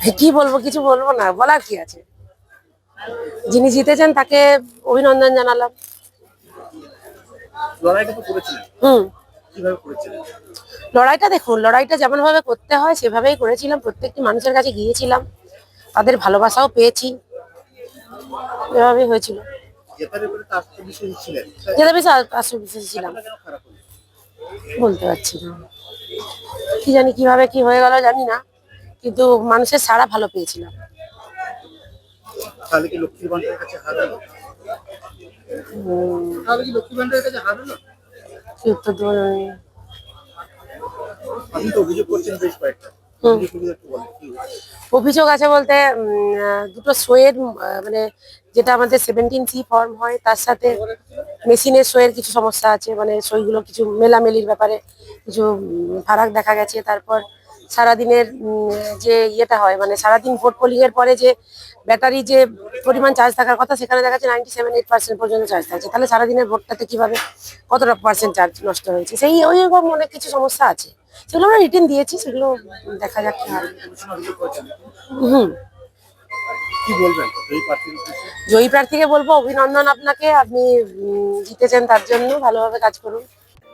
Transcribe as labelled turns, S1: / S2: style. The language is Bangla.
S1: কি বলব কিছু বলব না বলার কি আছে? যিনি জিতেছেন তাকে অভিনন্দন জানালাম।
S2: লড়াইটা
S1: হুম। লড়াইটা দেখুন লড়াইটা যেমন ভাবে করতে হয় সেভাবেই করেছিলাম। প্রত্যেকটি মানুষের কাছে গিয়েছিলাম। তাদের ভালোবাসাও পেয়েছি। এভাবেই হয়েছিল। যেটা বেশ ছিলাম। বলতে পারছি না। কি জানি কীভাবে কি হয়ে গেল জানি না। কিন্তু মানুষের সাড়া ভালো পেয়েছিলাম।
S2: তাহলে কি লক্ষ্মীর ভান্ডারের কাছে হারালো তাহলে কি লক্ষ্মীর ভান্ডারের কাছে হারালো
S1: কি উত্তর দেবো
S2: আপনি তো অভিযোগ করছেন বেশ কয়েকটা।
S1: আছে বলতে দুটো শোয়ের মানে যেটা আমাদের সেভেন্টিন সি ফর্ম হয় তার সাথে মেশিনের শোয়ের কিছু সমস্যা আছে মানে সইগুলো কিছু মেলামেলির ব্যাপারে কিছু ফারাক দেখা গেছে তারপর সারাদিনের যে ইয়েটা হয় মানে সারাদিন ভোট পোলিং এর পরে যে ব্যাটারি যে পরিমাণ চার্জ থাকার কথা সেখানে দেখা যাচ্ছে নাইনটি সেভেন এইট পার্সেন্ট পর্যন্ত চার্জ থাকছে। তাহলে সারাদিনের ভোটটাতে কীভাবে কতটা পার্সেন্ট চার্জ নষ্ট হয়েছে? সেই ওই রকম অনেক কিছু সমস্যা আছে। সেগুলো আমরা রিটার্ন দিয়েছি সেগুলো দেখা যাক হুম। জয়ী প্রার্থীকে বলব অভিনন্দন আপনাকে। আপনি জিতেছেন তার জন্য। ভালোভাবে কাজ করুন।